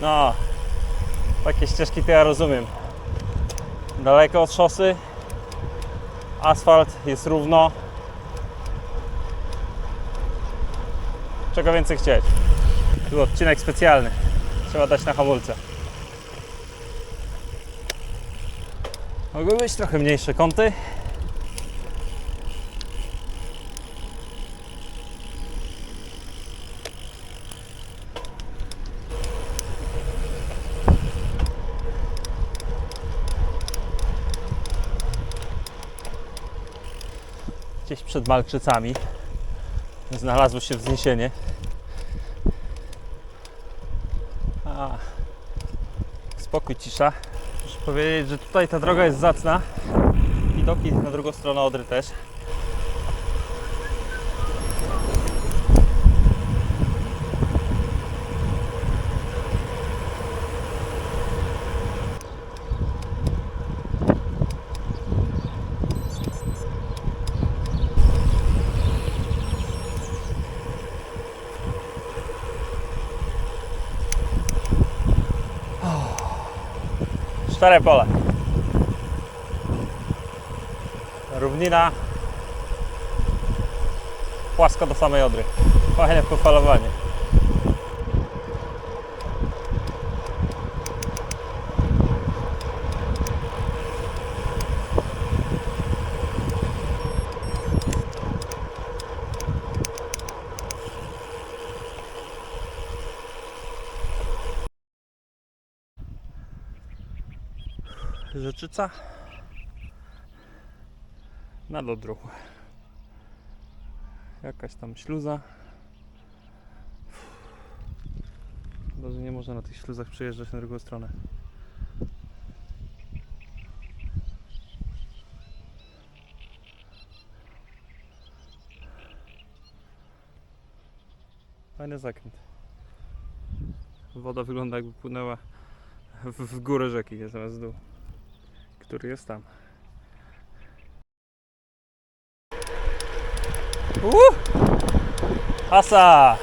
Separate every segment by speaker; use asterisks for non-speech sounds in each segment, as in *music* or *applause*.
Speaker 1: No, takie ścieżki to ja rozumiem. Daleko od szosy, asfalt jest równo. Czego więcej chcieć? Tu odcinek specjalny. Trzeba dać na hamulce. Mogły być trochę mniejsze kąty. Gdzieś przed Malczycami znalazło się wzniesienie. A, spokój, cisza. Muszę powiedzieć, że tutaj ta droga jest zacna. Widoki na drugą stronę Odry też. Cztery pole. Równina. Płasko do samej Odry. Fajne pofalowanie. Rzeczyca na Dodru. Jakaś tam śluza. Chyba, że nie można na tych śluzach przejeżdżać na drugą stronę. Fajny zakręt. Woda wygląda jakby płynęła w, w górę rzeki, jest zamiast w dół który jest tam. Uh! Hasa!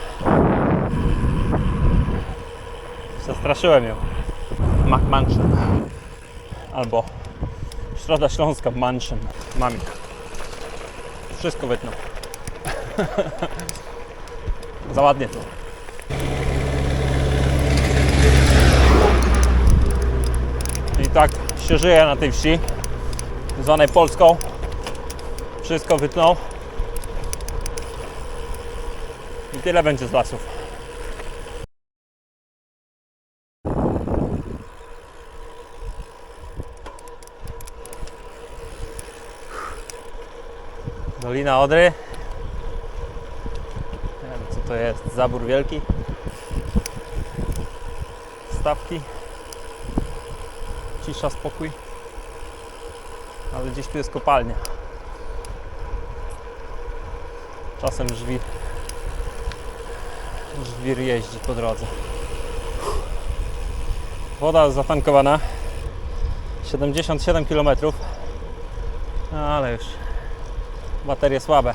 Speaker 1: Zastraszyłem ją. Mac Mansion. Albo Środa Śląska Mansion. Mamik. Wszystko wytnął. Za ładnie to. I tak się żyje na tej wsi, zwanej Polską. Wszystko wytnął. I tyle będzie z lasów. Dolina Odry. Nie wiem co to jest. Zabór wielki. Stawki cisza, spokój. Ale gdzieś tu jest kopalnia. Czasem żwir. Żwir jeździ po drodze. Woda zatankowana. 77 km. Ale już baterie słabe.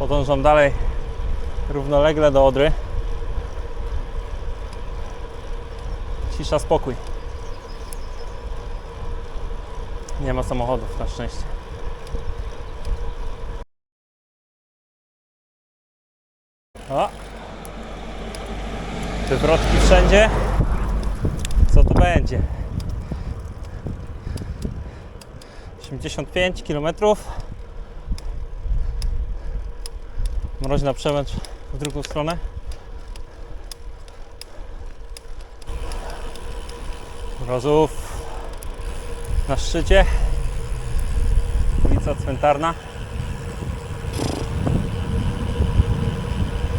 Speaker 1: Podążam dalej równolegle do Odry. Cisza, spokój. Nie ma samochodów na szczęście. O! Wywrotki wszędzie. Co to będzie? 85 kilometrów. Mroźna przemęcz w drugą stronę. Mrozów na szczycie. Ulica cmentarna.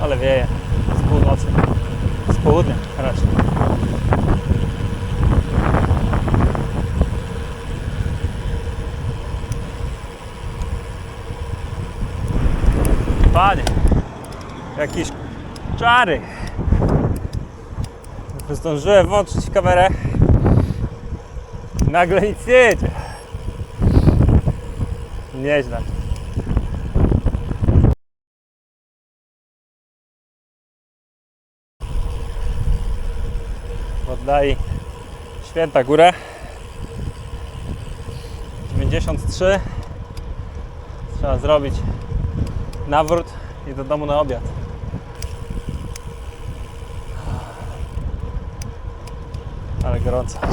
Speaker 1: Ale wieje z północy. Z południa raczej. jakieś czary. Zdążyłem włączyć kamerę. Nagle nic nie jedzie. Nieźle. Oddaj święta górę. 93. Trzeba zrobić nawrót i do domu na obiad. Ale gorąco. Tak.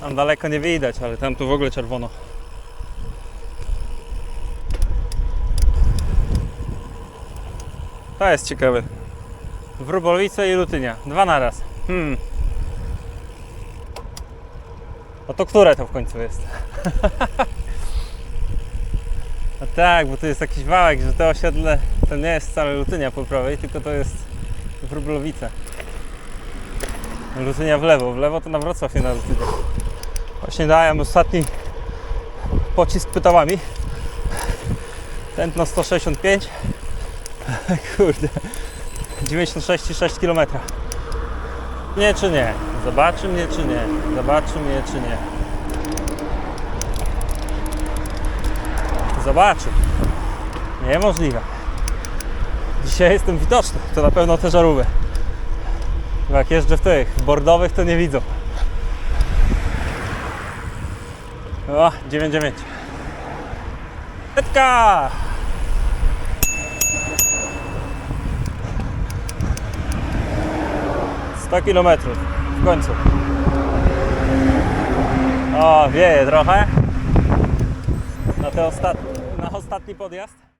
Speaker 1: Tam daleko nie widać, ale tam tu w ogóle czerwono. To jest ciekawe. Wróbolice i Lutynia. Dwa na raz. Hmm. A to które to w końcu jest? A *laughs* tak, bo tu jest jakiś wałek, że to osiedle to nie jest wcale Lutynia po prawej, tylko to jest Wróblowice. Lutynia w lewo, w lewo to na Wrocław, nie na Lutynię. Właśnie dałem ostatni pocisk pytałami. Tętno 165. *laughs* Kurde. 96,6 km. Nie czy nie? Zobaczy mnie czy nie? Zobaczy mnie czy nie? Zobaczy. Niemożliwe. Dzisiaj jestem widoczny. To na pewno te żarówki. Bo Jak jeżdżę w tych bordowych, to nie widzą. O, 9,9. Petka! Sto kilometrów w końcu. O, wieje trochę. Na, te ostat... na ostatni podjazd.